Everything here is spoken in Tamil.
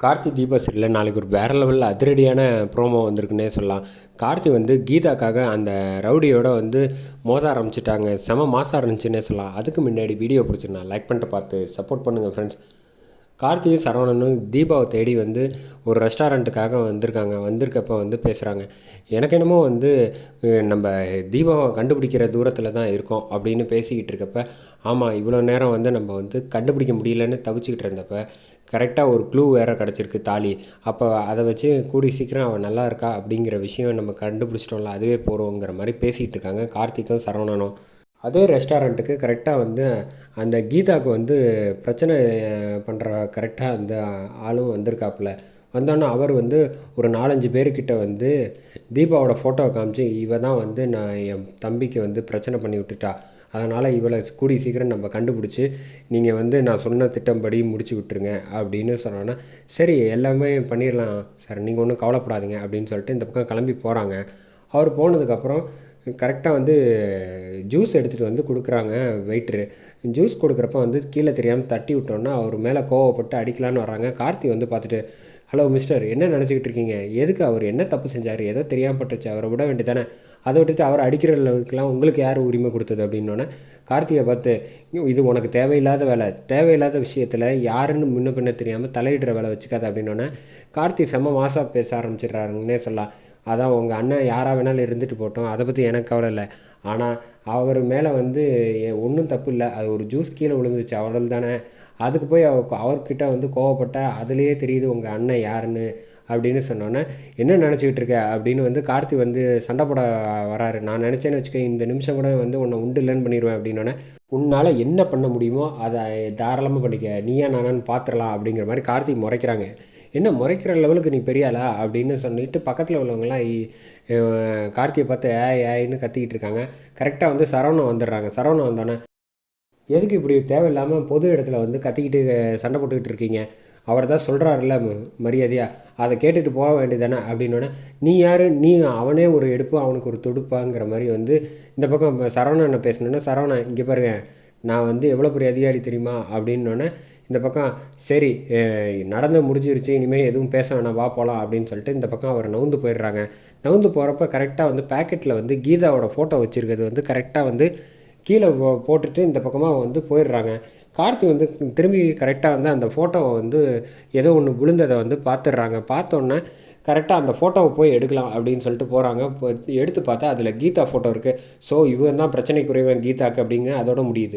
கார்த்தி தீபா சரியில் நாளைக்கு ஒரு வேறு லெவலில் அதிரடியான ப்ரோமோ வந்திருக்குன்னே சொல்லலாம். கார்த்தி வந்து கீதாக்காக அந்த ரவுடியோட வந்து மோத ஆரம்பிச்சிட்டாங்க. செம மாசாக இருந்துச்சுன்னே சொல்லலாம். அதுக்கு முன்னாடி வீடியோ பிடிச்சிருந்தா லைக் பண்ணிட்டு பார்த்து சப்போர்ட் பண்ணுங்கள் ஃப்ரெண்ட்ஸ் கார்த்தியும் சரவணனும் தீபாவை தேடி வந்து ஒரு ரெஸ்டாரண்ட்டுக்காக வந்திருக்காங்க. வந்திருக்கப்போ வந்து பேசுகிறாங்க எனக்கு என்னமோ வந்து நம்ம தீபாவை கண்டுபிடிக்கிற தூரத்தில் தான் இருக்கோம் அப்படின்னு பேசிக்கிட்டு இருக்கப்ப ஆமாம் இவ்வளோ நேரம் வந்து நம்ம வந்து கண்டுபிடிக்க முடியலன்னு தவிச்சிக்கிட்டு இருந்தப்ப கரெக்டாக ஒரு க்ளூ வேறு கிடச்சிருக்கு தாலி. அப்போ அதை வச்சு கூடி சீக்கிரம் அவன் நல்லா இருக்கா அப்படிங்கிற விஷயம் நம்ம கண்டுபிடிச்சிட்டோம்ல அதுவே போகிறோங்கிற மாதிரி பேசிகிட்டு இருக்காங்க கார்த்திக்கும் சரவணனும். அதே ரெஸ்டாரண்ட்டுக்கு கரெக்டாக வந்து அந்த கீதாவுக்கு வந்து பிரச்சனை பண்ணுற கரெக்டாக அந்த ஆளும் வந்திருக்காப்புல. வந்தோன்னே அவர் வந்து ஒரு நாலஞ்சு பேர்கிட்ட வந்து தீபாவோட ஃபோட்டோவை காமிச்சு இவ தான் வந்து நான் என் தம்பிக்கு வந்து பிரச்சனை பண்ணி விட்டுட்டா. அதனால் இவளை கூடி சீக்கிரம் நம்ம கண்டுபிடிச்சி நீங்கள் வந்து நான் சொன்ன திட்டம்படி முடிச்சு விட்டுருங்க அப்படின்னு சொன்னோன்னா சரி எல்லாமே பண்ணிடலாம் சார் நீங்கள் ஒன்றும் கவலைப்படாதீங்க அப்படின்னு சொல்லிட்டு இந்த பக்கம் கிளம்பி போகிறாங்க அவர் போனதுக்கப்புறம் கரெக்டாக வந்து ஜூஸ் எடுத்துகிட்டு வந்து கொடுக்குறாங்க வெயிட்ரு ஜூஸ் கொடுக்குறப்ப வந்து கீழே தெரியாமல் தட்டி விட்டோன்னா அவர் மேலே கோவப்பட்டு அடிக்கலான்னு வர்றாங்க. கார்த்தி வந்து பார்த்துட்டு ஹலோ மிஸ்டர் என்ன நினச்சிக்கிட்டு இருக்கீங்க? எதுக்கு அவர் என்ன தப்பு செஞ்சார்? ஏதோ தெரியாமல் பட்டுச்சு அவரை விட வேண்டியதானே? அதை விட்டுட்டு அவர் அடிக்கிற அளவுக்குலாம் உங்களுக்கு யார் உரிமை கொடுத்தது அப்படின்னோடனே கார்த்தியை பார்த்து இது உனக்கு தேவையில்லாத வேலை. தேவையில்லாத விஷயத்தில் யாருன்னு முன்ன பின்ன தெரியாமல் தலையிடுற வேலை வச்சுக்காத அப்படின்னோடனே கார்த்தி செம்ம மாசாக பேச ஆரம்பிச்சிடுறாருன்னே சொல்லலாம். அதான் உங்கள் அண்ணன் யாராக வேணாலும் இருந்துட்டு போட்டோம். அதை பற்றி எனக்கு கவலை இல்லை. ஆனால் அவர் மேலே வந்து ஒன்றும் தப்பு இல்லை. அது ஒரு ஜூஸ் கீழே விழுந்துச்சு அவ்வளவு தானே? அதுக்கு போய் அவ அவர்கிட்ட வந்து கோவப்பட்டால் அதுலேயே தெரியுது உங்கள் அண்ணன் யாருன்னு அப்படின்னு சொன்னோன்னே என்ன நினச்சிக்கிட்டு இருக்க? அப்படின்னு வந்து கார்த்தி வந்து சண்டை போட வராரு. நான் நினச்சேன்னு வச்சுக்க இந்த நிமிஷம் கூட வந்து உன்னை உண்டு இல்லைன்னு பண்ணிடுவேன் அப்படின்னோடனே உன்னால் என்ன பண்ண முடியுமோ அதை தாராளமாக பண்ணிக்க. நீயா நானான்னு பார்த்துடலாம் அப்படிங்கிற மாதிரி கார்த்தி முறைக்கிறாங்க. என்ன முறைக்கிற லெவலுக்கு நீ பெரியாளா அப்படின்னு சொல்லிட்டு பக்கத்தில் உள்ளவங்களாம் கார்த்தியை பார்த்து ஏ ஏன்னு கத்திக்கிட்டு இருக்காங்க. கரெக்டாக வந்து சரவணன் வந்துடுறாங்க. சரவணன் வந்தோடனே எதுக்கு இப்படி தேவையில்லாமல் பொது இடத்துல வந்து கத்திக்கிட்டு சண்டை போட்டுக்கிட்டு இருக்கீங்க? அவர் தான் சொல்கிறாருல்ல மரியாதையாக அதை கேட்டுட்டு போக வேண்டியதானே அப்படின்னோடனே நீ யார்? நீ அவனே ஒரு எடுப்பு அவனுக்கு ஒரு துடுப்பாங்கிற மாதிரி வந்து இந்த பக்கம் இப்ப சரவணனை பேசணுன்னா சரவணன் இங்கே பாருங்க நான் வந்து எவ்வளோ பெரிய அதிகாரி தெரியுமா? அப்படின்னோடனே இந்த பக்கம் சரி நடந்து முடிஞ்சிருச்சு இனிமேல் எதுவும் பேச வேணாம் வா போகலாம் அப்படின்னு சொல்லிட்டு இந்த பக்கம் அவர் நவுந்து போயிடுறாங்க. நவுந்து போகிறப்ப கரெக்டாக வந்து பேக்கெட்டில் வந்து கீதாவோட ஃபோட்டோ வச்சுருக்கிறது வந்து கரெக்டாக வந்து கீழே போட்டுட்டு இந்த பக்கமாக வந்து போயிடுறாங்க. கார்த்தி வந்து திரும்பி கரெக்டாக வந்து அந்த ஃபோட்டோவை வந்து ஏதோ ஒன்று விழுந்ததை வந்து பார்த்துடுறாங்க பார்த்தோன்னே கரெக்டாக அந்த ஃபோட்டோவை போய் எடுக்கலாம் அப்படின்னு சொல்லிட்டு போகிறாங்க எடுத்து பார்த்தா அதில் கீதா ஃபோட்டோ இருக்குது ஸோ இவன் தான் பிரச்சனைக்குரியவன் கீதாக்கு அப்படிங்க அதோட முடியுது.